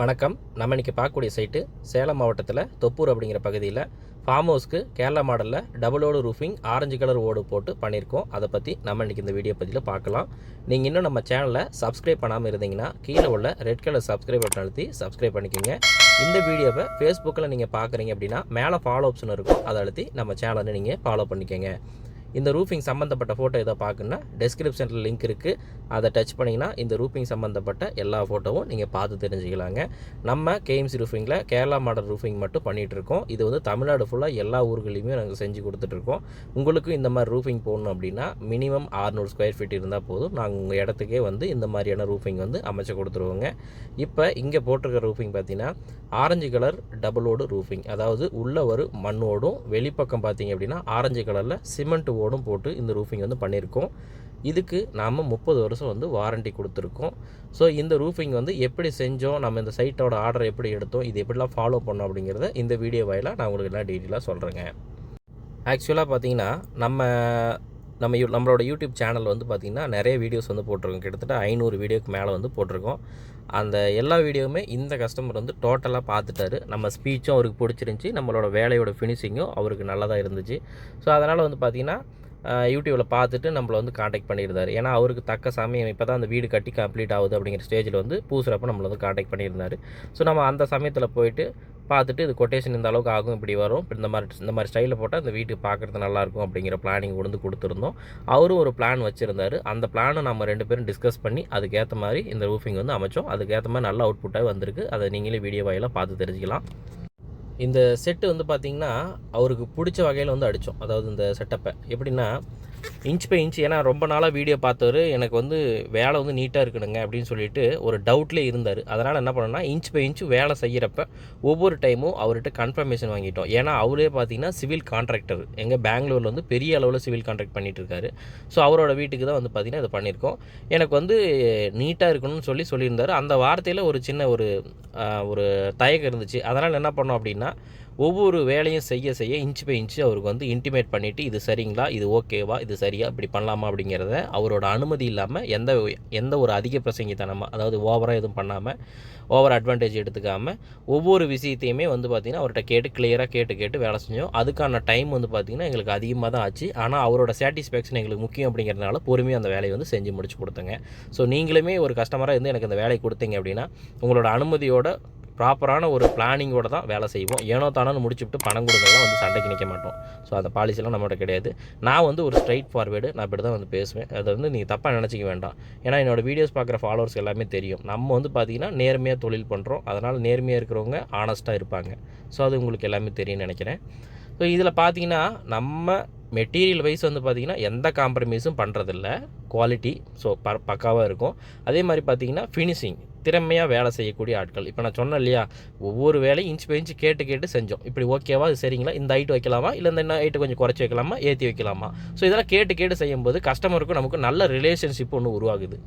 வணக்கம். நம்ம இன்றைக்கி பார்க்கக்கூடிய சைட்டு சேலம் மாவட்டத்தில் தொப்பூர் அப்படிங்கிற பகுதியில் ஃபார்ம் ஹவுஸ்க்கு கேரளா மாடலில் டபுள் ஓடு ரூஃபிங் ஆரஞ்சு கலர் ஓடு போட்டு பண்ணியிருக்கோம். அதை பற்றி நம்ம இன்றைக்கி இந்த வீடியோ பற்றியில் பார்க்கலாம். நீங்கள் இன்னும் நம்ம சேனலை சப்ஸ்கிரைப் பண்ணாமல் இருந்தீங்கன்னா கீழே உள்ள ரெட் கலர் சப்ஸ்கிரைப் பட்டன் அழுத்தி சப்ஸ்கிரைப் பண்ணிக்கோங்க. இந்த வீடியோவை ஃபேஸ்புக்கில் நீங்கள் பார்க்குறீங்க அப்படின்னா மேலே ஃபாலோ ஆப்ஷன் இருக்கும். அதை அழுத்தி நம்ம சேனலை நீங்கள் ஃபாலோ பண்ணிக்கோங்க. இந்த ரூஃபிங் சம்மந்தப்பட்ட ஃபோட்டோ எதை பார்க்கணுன்னா டெஸ்கிரிப்ஷனில் லிங்க் இருக்குது அதை டச் பண்ணிங்கன்னா இந்த ரூஃபிங் சம்மந்தப்பட்ட எல்லா ஃபோட்டோவும் நீங்கள் பார்த்து தெரிஞ்சுக்கலாங்க. நம்ம கேஎம்சி ரூஃபிங்கில் கேரளா மாடல் ரூஃபிங் மட்டும் பண்ணிகிட்ருக்கோம் இது வந்து தமிழ்நாடு ஃபுல்லாக எல்லா ஊர்களையுமே நாங்கள் செஞ்சு கொடுத்துட்ருக்கோம் உங்களுக்கும் இந்த மாதிரி ரூஃபிங் போடணும் அப்படின்னா மினிமம் 600 ஸ்கொயர் ஃபீட் இருந்தால் போதும். நாங்கள் உங்கள் இடத்துக்கே வந்து இந்த மாதிரியான ரூஃபிங் வந்து அமைச்சு கொடுத்துருவோங்க. இப்போ இங்கே போட்டிருக்க ரூஃபிங் பார்த்தீங்கன்னா ஆரஞ்சு கலர் டபுளோடு ரூஃபிங் அதாவது உள்ள ஒரு மண்ணோடும் வெளிப்பக்கம் பார்த்தீங்க அப்படின்னா ஆரஞ்சு கலரில் சிமெண்ட் ஓடும் போட்டு இந்த ரூஃபிங் வந்து பண்ணியிருக்கோம். இதுக்கு நாம் முப்பது வருஷம் வந்து வாரண்டி கொடுத்துருக்கோம். ஸோ இந்த ரூஃபிங் வந்து எப்படி செஞ்சோம் நம்ம இந்த சைட்டோட ஆர்டர் எப்படி எடுத்தோம் இது எப்படிலாம் ஃபாலோ பண்ணோம் அப்படிங்கிறத இந்த வீடியோ வாயிலாக நான் உங்களுக்கு எல்லாம் டீட்டெயிலாக சொல்கிறேங்க ஆக்சுவலாக பார்த்தீங்கன்னா நம்ம நம்ம யூ நம்மளோட யூடியூப் சேனல் வந்து பார்த்திங்கன்னா நிறைய வீடியோஸ் வந்து போட்டிருக்கோம். கிட்டத்தட்ட ஐநூறு வீடியோக்கு மேலே வந்து போட்டிருக்கோம். அந்த எல்லா வீடியோவுமே இந்த கஸ்டமர் வந்து டோட்டலாக பார்த்துட்டாரு. நம்ம ஸ்பீச்சும் அவருக்கு பிடிச்சிருந்துச்சி. நம்மளோட வேலையோட ஃபினிஷிங்கும் அவருக்கு நல்லதாக இருந்துச்சு. ஸோ அதனால் வந்து பார்த்திங்கன்னா யூடியூப்பில் பார்த்துட்டு நம்மளை வந்து காண்டாக்ட் பண்ணியிருந்தார். ஏன்னா அவருக்கு தக்க சமயம் இப்போ தான் அந்த வீடு கட்டி கம்ப்ளீட் ஆகுது அப்படிங்கிற ஸ்டேஜில் வந்து பூசுகிறப்ப நம்மளை வந்து காண்டாக்ட் பண்ணியிருந்தார். ஸோ நம்ம அந்த சமயத்தில் போயிட்டு பார்த்துட்டு இது கொட்டேஷன் இந்த அளவுக்கு ஆகும் இப்படி வரும். இப்போ இந்த மாதிரி இந்த மாதிரி ஸ்டைலில் போட்டால் இந்த வீட்டுக்கு பார்க்குறது நல்லாயிருக்கும் அப்படிங்கிற பிளானிங் கொண்டு கொடுத்துருந்தோம். அவரும் ஒரு பிளான் வச்சுருந்தார். அந்த பிளானை நம்ம ரெண்டு பேரும் டிஸ்கஸ் பண்ணி அதுக்கேற்ற மாதிரி இந்த ரூஃபிங் வந்து அமைச்சோம். அதுக்கேற்ற மாதிரி நல்ல அவுட்புட்டாக வந்திருக்கு. அதை நீங்களே வீடியோ வாயிலாக பார்த்து தெரிஞ்சுக்கலாம். இந்த செட்டு வந்து பார்த்திங்கன்னா அவருக்கு பிடிச்ச வகையில் வந்து அடித்தோம் அதாவது இந்த செட்டப்பை எப்படின்னா இன்ச் பை இன்ச் ஏன்னா ரொம்ப நாளாக வீடியோ பார்த்தவர் எனக்கு வந்து வேலை வந்து நீட்டாக இருக்கணுங்க அப்படின்னு சொல்லிட்டு ஒரு டவுட்லேயே இருந்தார். அதனால் என்ன பண்ணோன்னா இன்ச் பை இன்ச் வேலை செய்கிறப்ப ஒவ்வொரு டைமும் அவர்கிட்ட கன்ஃபர்மேஷன் வாங்கிட்டோம். ஏன்னா அவரே பார்த்தீங்கன்னா சிவில் கான்ட்ராக்டர் எங்கள் பெங்களூரில் வந்து பெரிய அளவில் சிவில் கான்ட்ராக்ட் பண்ணிட்டு இருக்காரு. ஸோ அவரோட வீட்டுக்கு தான் வந்து பார்த்திங்கன்னா இதை பண்ணியிருக்கோம். எனக்கு வந்து நீட்டாக இருக்கணும்னு சொல்லி சொல்லியிருந்தார். அந்த வார்த்தையில் ஒரு சின்ன ஒரு ஒரு தயக்கம் இருந்துச்சு. அதனால் என்ன பண்ணோம் அப்படின்னா ஒவ்வொரு வேலையும் செய்ய செய்ய இன்ச் பை இன்ச்சு அவருக்கு வந்து இன்டிமேட் பண்ணிவிட்டு இது சரிங்களா? இது ஓகேவா? இது சரியா? இப்படி பண்ணலாமா? அப்படிங்கிறத அவரோட அனுமதி இல்லாமல் எந்த எந்த ஒரு அதிக பிரசங்கித்தனமாக அதாவது ஓவராக எதுவும் பண்ணாமல் ஓவர் அட்வான்டேஜ் எடுத்துக்காமல் ஒவ்வொரு விஷயத்தையுமே வந்து பார்த்திங்கன்னா அவர்கிட்ட கேட்டு கிளியராக கேட்டு கேட்டு வேலை செஞ்சோம். அதுக்கான டைம் வந்து பார்த்திங்கன்னா எங்களுக்கு அதிகமாக தான் ஆச்சு. ஆனால் அவரோட சாட்டிஸ்ஃபேக்ஷன் எங்களுக்கு முக்கியம் அப்படிங்கிறதுனால பொறுமையாக அந்த வேலையை வந்து செஞ்சு முடிச்சு கொடுத்தங்க. ஸோ நீங்களுமே ஒரு கஸ்டமராக இருந்து எனக்கு இந்த வேலையை கொடுத்தீங்க அப்படின்னா உங்களோட அனுமதியோட ப்ராப்பரான ஒரு பிளானிங்கோட தான் வேலை செய்வோம். ஏனோ தானோன்னு முடிச்சுட்டு பணம் கொடுக்கலாம் வந்து சண்டைக்கு நிற்க மாட்டோம். ஸோ அந்த பாலிசிலாம் நம்மகிட்ட கிடையாது. நான் வந்து ஒரு ஸ்ட்ரைட் ஃபார்வேர்டு நான் இப்படி தான் வந்து பேசுவேன். அதை வந்து நீங்கள் தப்பாக நினச்சிக்க வேண்டாம். ஏன்னா என்னோடய வீடியோஸ் பார்க்குற ஃபாலோவர்ஸ் எல்லாமே தெரியும். நம்ம வந்து பார்த்திங்கன்னா நேர்மையாக தொழில் பண்ணுறோம் அதனால் நேர்மையாக இருக்கிறவங்க ஆனஸ்ட்டாக இருப்பாங்க. ஸோ அது உங்களுக்கு எல்லாமே தெரியும்னு நினைக்கிறேன். ஸோ இதில் பார்த்தீங்கன்னா நம்ம மெட்டீரியல் வைஸ் வந்து பார்த்திங்கன்னா எந்த காம்ப்ரமைஸும் பண்ணுறதில்ல குவாலிட்டி ஸோ ப பக்காவாக இருக்கும். அதே மாதிரி பார்த்தீங்கன்னா ஃபினிஷிங் திறமையாக வேலை செய்யக்கூடிய ஆட்கள். இப்போ நான் சொன்னேன் இல்லையா ஒவ்வொரு வேலையும் இன்ச் பை இன்ச் கேட்டு கேட்டு செஞ்சோம். இப்படி ஓகேவா இது சரிங்களா? இந்த ஹைட் வைக்கலாமா? இல்லை இந்த ஹைட்டு கொஞ்சம் குறைச்சி வைக்கலாமா? ஏற்றி வைக்கலாமா? ஸோ இதெல்லாம் கேட்டு கேட்டு செய்யும்போது கஸ்டமருக்கும் நமக்கு நல்ல ரிலேஷன்ஷிப் ஒன்று உருவாகுது.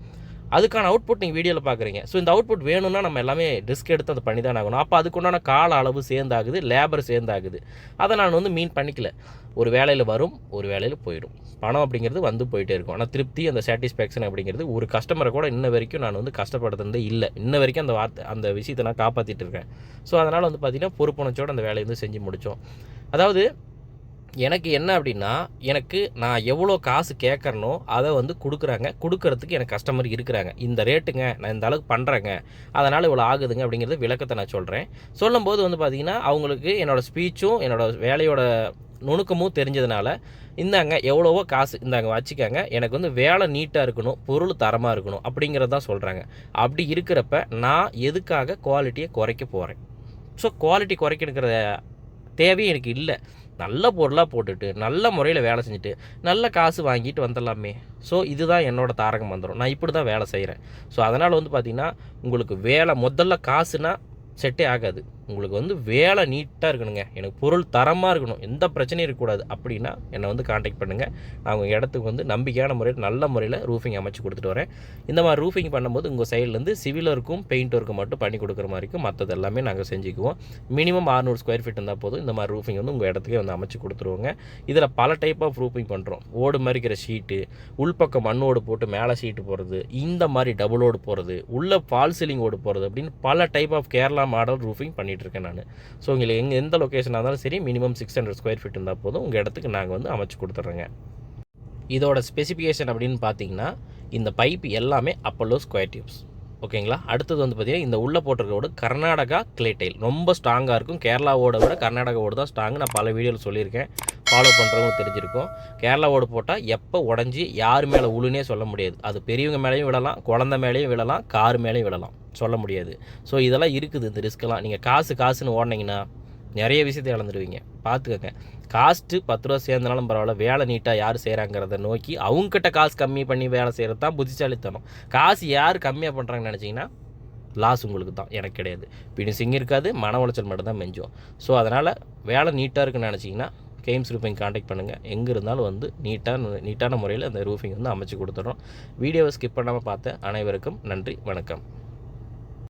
அதுக்கான அவுட்புட் நீங்கள் வீடியோவில் பார்க்குறீங்க ஸோ இந்த அவுட்புட் வேணும்னா நம்ம எல்லாமே ரிஸ்க் எடுத்து அதை பண்ணி தான் ஆகணும். அப்போ அதுக்குண்டான கால அளவு சேர்ந்தாகுது லேபர் சேர்ந்தாகுது. அதை நான் வந்து மீன் பண்ணிக்கல. ஒரு வேலையில் வரும் ஒரு வேலையில் போயிடும். பணம் அப்படிங்கிறது வந்து போயிட்டே இருக்கும். ஆனால் திருப்தி அந்த சாட்டிஸ்ஃபேக்ஷன் அப்படிங்கிறது ஒரு கஸ்டமரை கூட இன்ன வரைக்கும் நான் வந்து கஷ்டப்படுத்துறதே இல்லை. இன்ன வரைக்கும் அந்த வார்த்தை அந்த விஷயத்தை நான் காப்பாற்றிட்டு இருக்கேன். ஸோ அதனால் வந்து பார்த்திங்கன்னா பொறுப்புணர்ச்சியோடு அந்த வேலையை வந்து செஞ்சு முடித்தோம் அதாவது எனக்கு என்ன அப்படின்னா எனக்கு நான் எவ்வளோ காசு கேட்குறனோ அதை வந்து கொடுக்குறாங்க. கொடுக்கறதுக்கு எனக்கு கஸ்டமர் இருக்கிறாங்க. இந்த ரேட்டுங்க நான் இந்த அளவுக்கு பண்ணுறேங்க அதனால் இவ்வளோ ஆகுதுங்க அப்படிங்கிறத விளக்கத்தை நான் சொல்கிறேன் சொல்லும்போது வந்து பார்த்திங்கன்னா அவங்களுக்கு என்னோடய ஸ்பீச்சும் என்னோடய வேலையோட நுணுக்கமும் தெரிஞ்சதுனால இந்தாங்க எவ்வளவோ காசு இந்தாங்க வச்சுக்கோங்க. எனக்கு வந்து வேலை நீட்டாக இருக்கணும் பொருள் தரமாக இருக்கணும் அப்படிங்கிறதான் தான் சொல்கிறாங்க அப்படி இருக்கிறப்ப நான் எதுக்காக குவாலிட்டியை குறைக்க போகிறேன் ஸோ குவாலிட்டி குறைக்கணுங்கிற தேவையும் எனக்கு இல்லை. நல்ல பொருளாக போட்டுட்டு நல்ல முறையில் வேலை செஞ்சுட்டு நல்ல காசு வாங்கிட்டு வந்துடலாமே. ஸோ இதுதான் என்னோட தாரக மந்திரம். நான் இப்படி தான் வேலை செய்கிறேன் ஸோ அதனால் வந்து பார்த்திங்கன்னா உங்களுக்கு வேலை முதல்ல காசுனால் செட்டே ஆகாது. உங்களுக்கு வந்து வேலை நீட்டாக இருக்கணுங்க. எனக்கு பொருள் தரமாக இருக்கணும். எந்த பிரச்சனையும் இருக்கக்கூடாது. அப்படின்னா என்னை வந்து காண்டாக்ட் பண்ணுங்கள் நான் உங்கள் இடத்துக்கு வந்து நம்பிக்கையான முறையில் நல்ல முறையில் ரூஃபிங் அமைச்சு கொடுத்துட்டு வரேன். இந்த மாதிரி ரூஃபிங் பண்ணும்போது உங்கள் சைட்லேருந்து சிவில் ஒர்க்கும் பெயிண்ட் ஒர்க்கும் மட்டும் பண்ணி கொடுக்குற மாதிரி இருக்கும். மற்றது எல்லாமே நாங்கள் செஞ்சுக்குவோம். மினிமம் 600 ஸ்கொயர் ஃபீட் இருந்தால் போதும் இந்த மாதிரி ரூஃபிங் வந்து உங்கள் இடத்துக்கே வந்து அமைச்சு கொடுத்துருவோங்க. இதில் பல டைப் ஆஃப் ரூஃபிங் பண்ணுறோம் ஓடு மறிக்கிற ஷீட்டு உள்பக்கம் மண் ஓடு போட்டு மேலே ஷீட்டு போடுறது இந்த மாதிரி டபுள் ஓடு போகிறது உள்ள ஃபால் சீலிங் ஓடு போகிறது அப்படின்னு பல type of Kerala model roofing பண்ணி இருக்கேன் நான். ஸோ உங்களுக்கு எங்கே எந்த லொக்கேஷனாக இருந்தாலும் சரி minimum six hundred square feet இருந்தால் போதும். உங்கள் இடத்துக்கு நாங்கள் வந்து அமைச்சு கொடுத்துட்றோங்க. இதோட ஸ்பெசிஃபிகேஷன் அப்படின்னு பார்த்தீங்கன்னா இந்த பைப் எல்லாமே அப்பல்லோ ஸ்கொயர் டியூப்ஸ் ஓகேங்களா? அடுத்தது வந்து பார்த்தீங்கன்னா இந்த உள்ளே போட்டிருக்கோடு கர்நாடகா கிளே டைல் ரொம்ப ஸ்ட்ராங்காக இருக்கும். கேரளாவோட விட கர்நாடகாவோட தான் ஸ்ட்ராங் நான் பல வீடியோவில் சொல்லியிருக்கேன். ஃபாலோ பண்ணுறவங்க தெரிஞ்சிருக்கும். கேரளாவோட போட்டால் எப்போ உடஞ்சி யார் மேலே உழுனே சொல்ல முடியாது. அது பெரியவங்க மேலேயும் விடலாம் குழந்த மேலேயும் விடலாம் கார் மேலேயும் விடலாம் சொல்ல முடியாது. ஸோ இதெல்லாம் இருக்குது. இந்த ரிஸ்க்கெல்லாம் நீங்கள் காசு காசுன்னு ஓடினீங்கன்னா நிறைய விஷயத்தை இழந்துருவீங்க. பார்த்துக்கோங்க காஸ்ட்டு பத்து ரூபா சேர்ந்தனாலும் பரவாயில்ல வேலை நீட்டாக யார் செய்கிறாங்கிறத நோக்கி அவங்ககிட்ட காசு கம்மி பண்ணி வேலை செய்கிறது தான் புத்திசாலித்தனம். காசு யார் கம்மியாக பண்ணுறாங்கன்னு நினச்சிங்கன்னா லாஸ் உங்களுக்கு தான் எனக்கு கிடையாது. பினிசிங் இருக்காது மன உளைச்சல் மட்டும்தான் மெஞ்சும். ஸோ அதனால் வேலை நீட்டாக இருக்குன்னு நினச்சிங்கன்னா கெய்ம்ஸ் ரூஃபிங் காண்டாக்ட் பண்ணுங்கள் எங்கே இருந்தாலும் வந்து நீட்டான நீட்டான முறையில் அந்த ரூஃபிங் வந்து அமைச்சு கொடுத்துட்றோம் வீடியோவை ஸ்கிப் பண்ணாமல் பார்த்த அனைவருக்கும் நன்றி வணக்கம்.